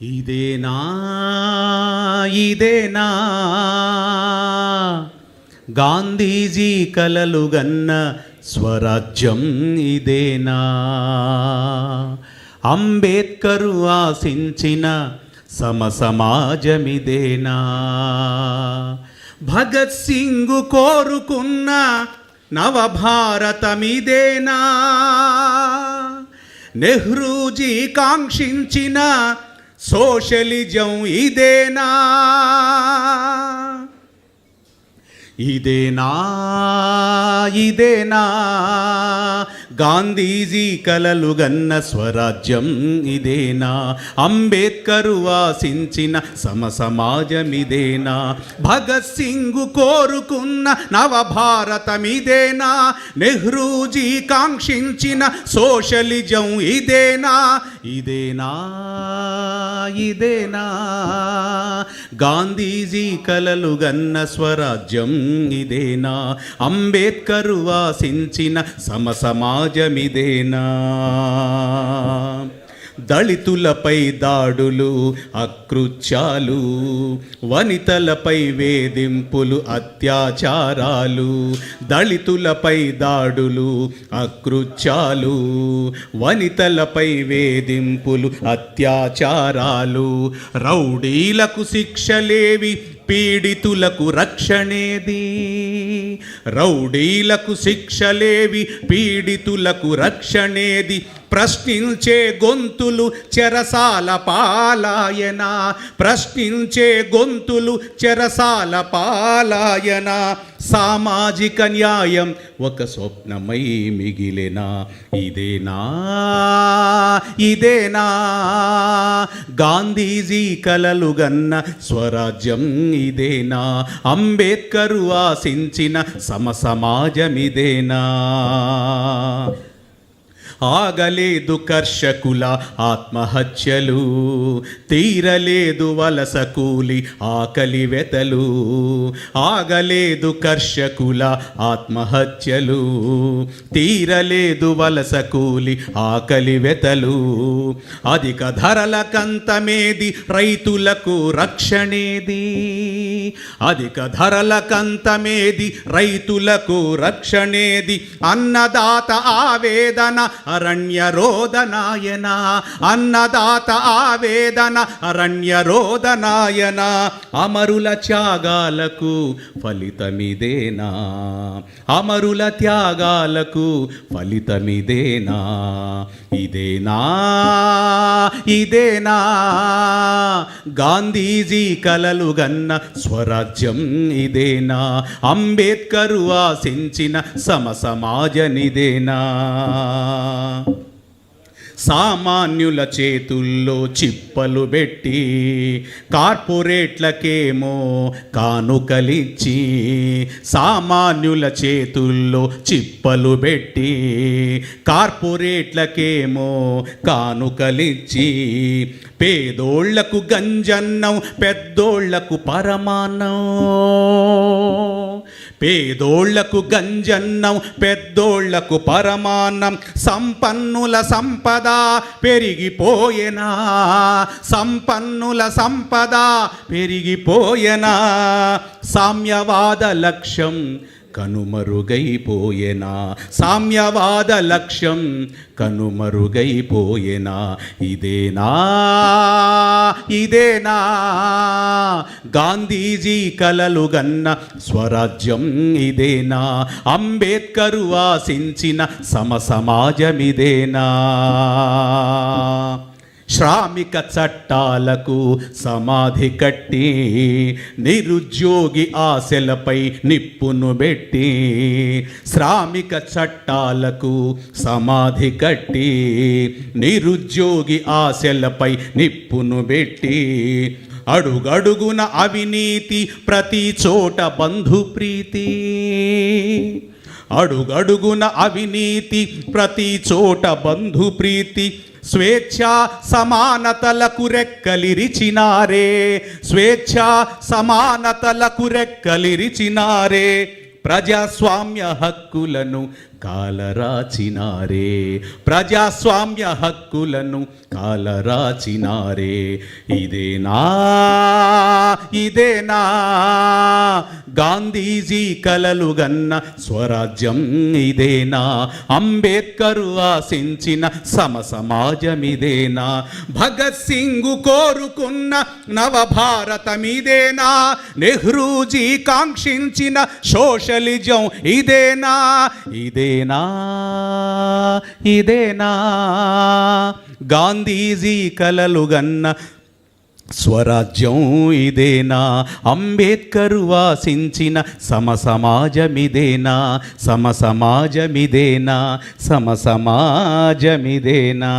ఇదేనా ఇదేనా గాంధీజీ కలలు గన్న స్వరాజ్యం ఇదేనా అంబేద్కరు ఆశించిన సమసమాజమిదేనా భగత్ సింగ్ కోరుకున్న నవభారతమిదేనా నెహ్రూజీ కాంక్షించిన సోషలిజం ఇదేనా? ఇదేనా ఇదేనా? గాంధీజీ కలలు గన్న స్వరాజ్యం ఇదేనా? అంబేద్కరు వాసించిన సమసమాజం ఇదేనా భగత్ సింగ్ కోరుకున్న నవభారతమిదేనా? నెహ్రూజీ కాంక్షించిన సోషలిజం ఇదేనా? ఇదేనా ఇదేనా? గాంధీజీ కలలు గన్న స్వరాజ్యం ఇదేనా? అంబేద్కరు వాసించిన సమసమాజమిదేనా దళితులపై దాడులు అకృత్యాలు వనితలపై వేధింపులు అత్యాచారాలు దళితులపై దాడులు అకృత్యాలు వనితలపై వేధింపులు అత్యాచారాలు రౌడీలకు శిక్షలేవి పీడితులకు రక్షణేది రౌడీలకు శిక్షలేవి పీడితులకు రక్షణేది ప్రశ్నించే గొంతులు చెరసాల పాలాయన. ప్రశ్నించే గొంతులు చెరసాల పాలాయన. సామాజిక న్యాయం ఒక స్వప్నమై మిగిలినా? ఇదేనా? ఇదేనా? గాంధీజీ కలలు గన్న స్వరాజ్యం ఇదేనా? అంబేద్కరు ఆశించిన సమసమాజమిదేనా ఆగలేదు కర్షకుల ఆత్మహత్యలు తీరలేదు వలస కూలి ఆకలి వెతలు ఆగలేదు కర్షకుల ఆత్మహత్యలు తీరలేదు వలస కూలి ఆకలి వెతలు. అధిక ధరల కంతమేది రైతులకు రక్షణేది అధిక ధరల కంతమేది రైతులకు రక్షణేది. అన్నదాత ఆవేదన అరణ్య రోదనాయన అన్నదాత ఆవేదన అరణ్య రోదనాయన అమరుల త్యాగాలకు ఫలితమిదేనా? అమరుల త్యాగాలకు ఫలితమిదేనా? ఇదేనా? ఇదేనా? గాంధీజీ కలలు గన్న స్వరాజ్యం ఇదేనా? అంబేద్కరు ఆశించిన సమసమాజనిదేనా సామాన్యుల చేతుల్లో చిప్పలు పెట్టి కార్పొరేట్లకేమో కానుకలిచ్చి సామాన్యుల చేతుల్లో చిప్పలు పెట్టి కార్పొరేట్లకేమో కానుకలిచ్చి పేదోళ్ళకు గంజన్నం పెద్దోళ్ళకు పరమాన్నం. పేదోళ్ళకు గంజన్నం పెద్దోళ్ళకు పరమాన్నం. సంపన్నుల సంపద పెరిగిపోయేనా? సంపన్నుల సంపద పెరిగిపోయేనా? సామ్యవాద లక్ష్యం కనుమరుగైపోయేనా? సామ్యవాద లక్ష్యం కనుమరుగైపోయేనా? ఇదేనా? ఇదేనా? గాంధీజీ కలలు గన్న స్వరాజ్యం ఇదేనా? అంబేద్కరు ఆశించిన సమసమాజమిదేనా శ్రామిక చట్టాలకు సమాధి కట్టి నిరుద్యోగి ఆశలపై నిప్పును పెట్టి శ్రామిక చట్టాలకు సమాధి కట్టి నిరుద్యోగి ఆశలపై నిప్పును పెట్టి అడుగడుగున అవినీతి ప్రతి చోట బంధుప్రీతి. అడుగడుగున అవినీతి ప్రతి చోట బంధు ప్రీతి. స్వేచ్ఛ సమానతలకు రెక్కలిరిచినారే. స్వేచ్ఛ సమానతలకు రెక్కలిరిచినారే. ప్రజాస్వామ్య హక్కులను కాలరాచినారే. ప్రజాస్వామ్య హక్కులను కాలరాచినారే. ఇదేనా ఇదేనా? గాంధీజీ కలలు గన్న స్వరాజ్యం ఇదేనా? అంబేద్కర్ ఆశించిన సమ సమాజం ఇదేనా భగత్ సింగ్ కోరుకున్న నవభారతం ఇదేనా నెహ్రూజీ కాంక్షించిన సోషలిజం ఇదేనా? ఇదేనా? ఇదేనా? గాంధీజీ కలలు గన్న స్వరాజ్యం ఇదేనా? అంబేద్కర్ వాసించిన సమ సమాజమిదేనా సమ సమాజమిదేనా సమ సమాజమిదేనా